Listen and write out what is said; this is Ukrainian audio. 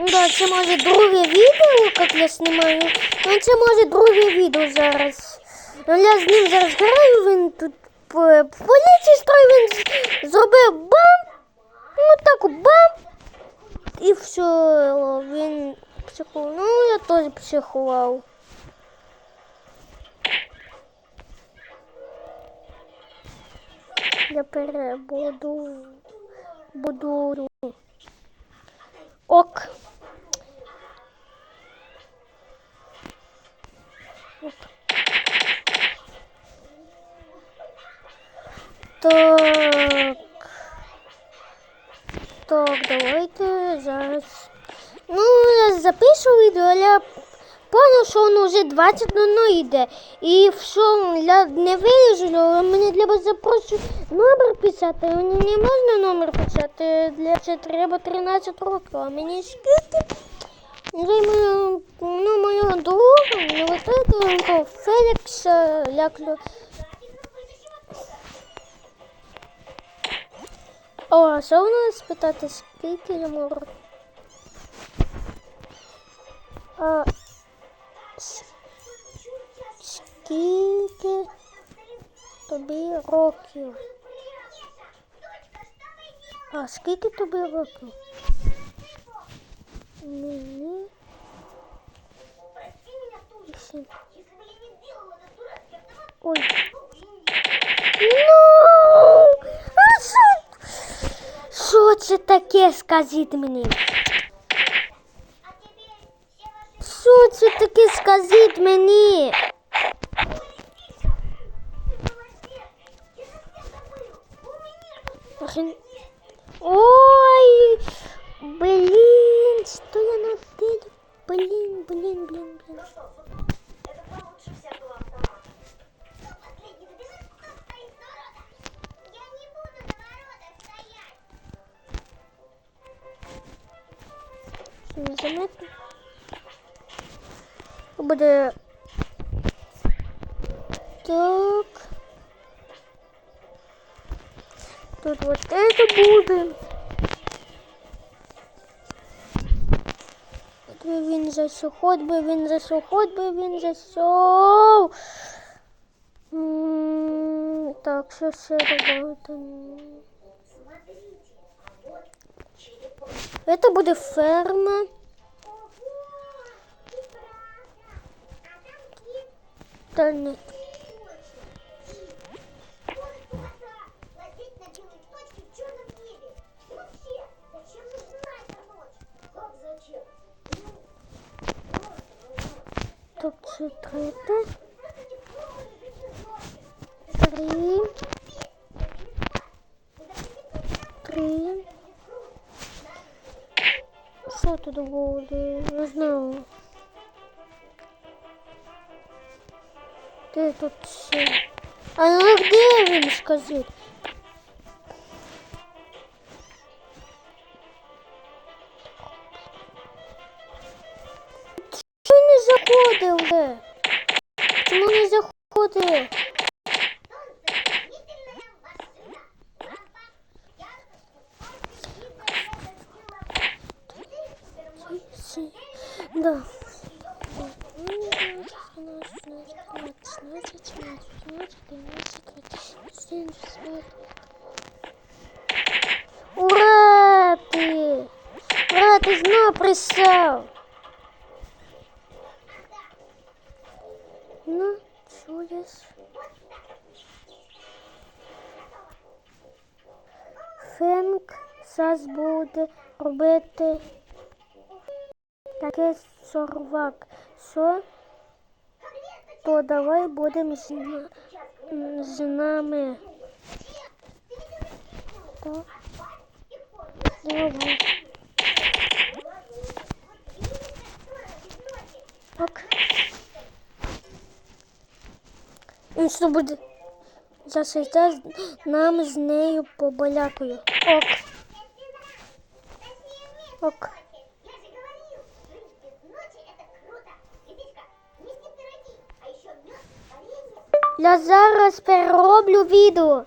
Да, це може друге відео, як я знімаю. Ну це може друге відео зараз. Ну я з ним зараз граю, він тут по, поліції він зробив бам. Ну так бам. І все, він психував. Ну я теж психував. Я перебуду. Буду. Ок. Так. Так, давайте зараз. Ну, я запишу відео, але понял, що воно вже 20 00 йде. І все, я не виріжу, але мені треба запросити номер писати. Мені не можна номер писати, для це треба 13 років, а мені скільки? Ну, моя друга, ну, вот это, Фелікс, е, як О, що нас спитати, скільки йому років? А, скільки тобі років? А скільки тобі років? Мені. Ой. Ну, Що це таке, скажіть мені? Що це таке, скажіть мені? Охрен- Ой, блин, что я наделал? Блин, блин, блин, блин. Що не заметно? Буде так. Тут вот это буде. От би він зайшов, хоч би він зайшов, хоч би він зайшов. Так, що ще добавити? Это будет ферма. Та ні. Тут все это? Тут буде? Не знаю. Де тут ще? А ну де він скажіть? Чому не заходив? Чому не заходив? Да. Ура ты! Ура, ты знал присел! Ну, чудес. Фенк зараз будет, робити таке сорвак. Що? То давай будемо з, з нами. То. Давай. Ок. Він що буде? Засвіта нам з нею побалякою. Ок. Ок. Я зараз перероблю відео.